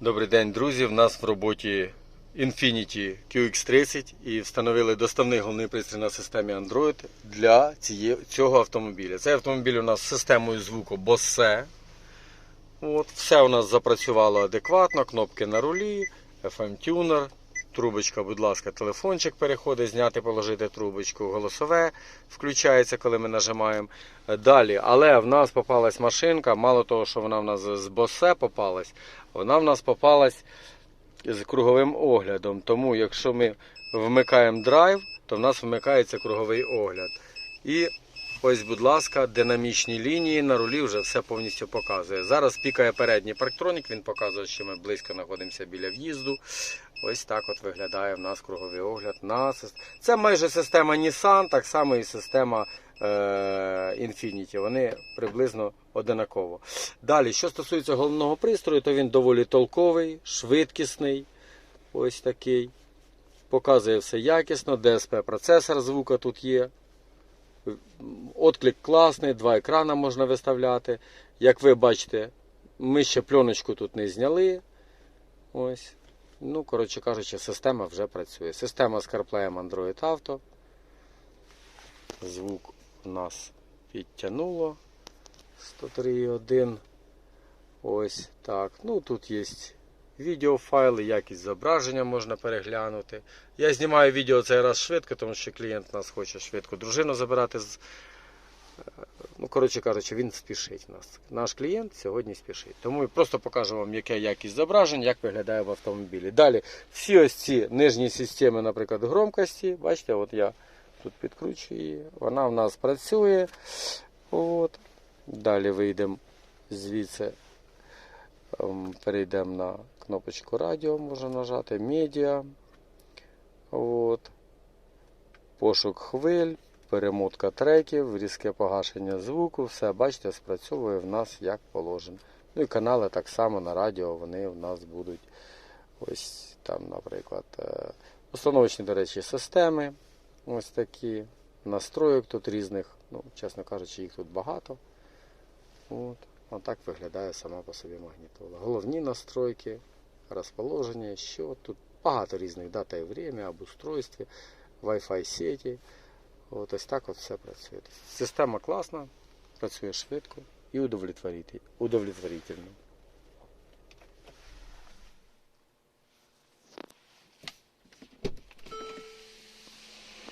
Добрий день, друзі. В нас в роботі Infinity QX30 і встановили доставний головний пристрій на системі Android для цього автомобіля. Цей автомобіль у нас з системою звуку Bose. От, все у нас запрацювало адекватно, кнопки на рулі, FM-тюнер, трубочка, будь ласка, телефончик переходить, зняти, положити трубочку, голосове включається, коли ми нажимаємо. Далі, але в нас попалась машинка, мало того, що вона в нас з Bose попалась, вона в нас попалась з круговим оглядом. Тому, якщо ми вмикаємо драйв, то в нас вмикається круговий огляд. І ось, будь ласка, динамічні лінії на рулі вже все повністю показує. Зараз пікає передній парктронік, він показує, що ми близько знаходимося біля в'їзду. Ось так от виглядає в нас круговий огляд. Це майже система Nissan, так само і система е, Infiniti. Вони приблизно одинаково. Далі, що стосується головного пристрою, то він доволі толковий, швидкісний. Ось такий. Показує все якісно. DSP процесор звука тут є. Отклик класний, два екрана можна виставляти. Як ви бачите, ми ще пленочку тут не зняли. Ось. Ну, коротше кажучи, система вже працює. Система з CarPlay Android Auto. Звук у нас підтягнуло. 103.1. Ось так. Ну тут є відеофайли, якість зображення можна переглянути. Я знімаю відео цей раз швидко, тому що клієнт нас хоче швидко дружину забирати з. Ну, коротше кажучи, він спішить нас. Наш клієнт сьогодні спішить. Тому ми просто покажу вам, яка якість зображень, як виглядає в автомобілі. Далі, всі ось ці нижні системи, наприклад, громкості. Бачите, от я тут підкручую її. Вона в нас працює. От. Далі вийдемо звідси, ем, перейдемо на кнопочку радіо, можна нажати, медіа. От. Пошук хвиль, перемотка треків, різке погашення звуку, все, бачите, спрацьовує в нас як положено. Ну і канали так само на радіо, вони в нас будуть ось там, наприклад, е, установочні, до речі, системи. Ось такі. Настройок тут різних, ну, чесно кажучи, їх тут багато. От. Отак виглядає сама по собі магнітола. Головні настройки, розположення, що тут багато різних дата і время, обустройстві, Wi-Fi сеті. От ось так от все працює. Система класна, працює швидко і удовлетворительно.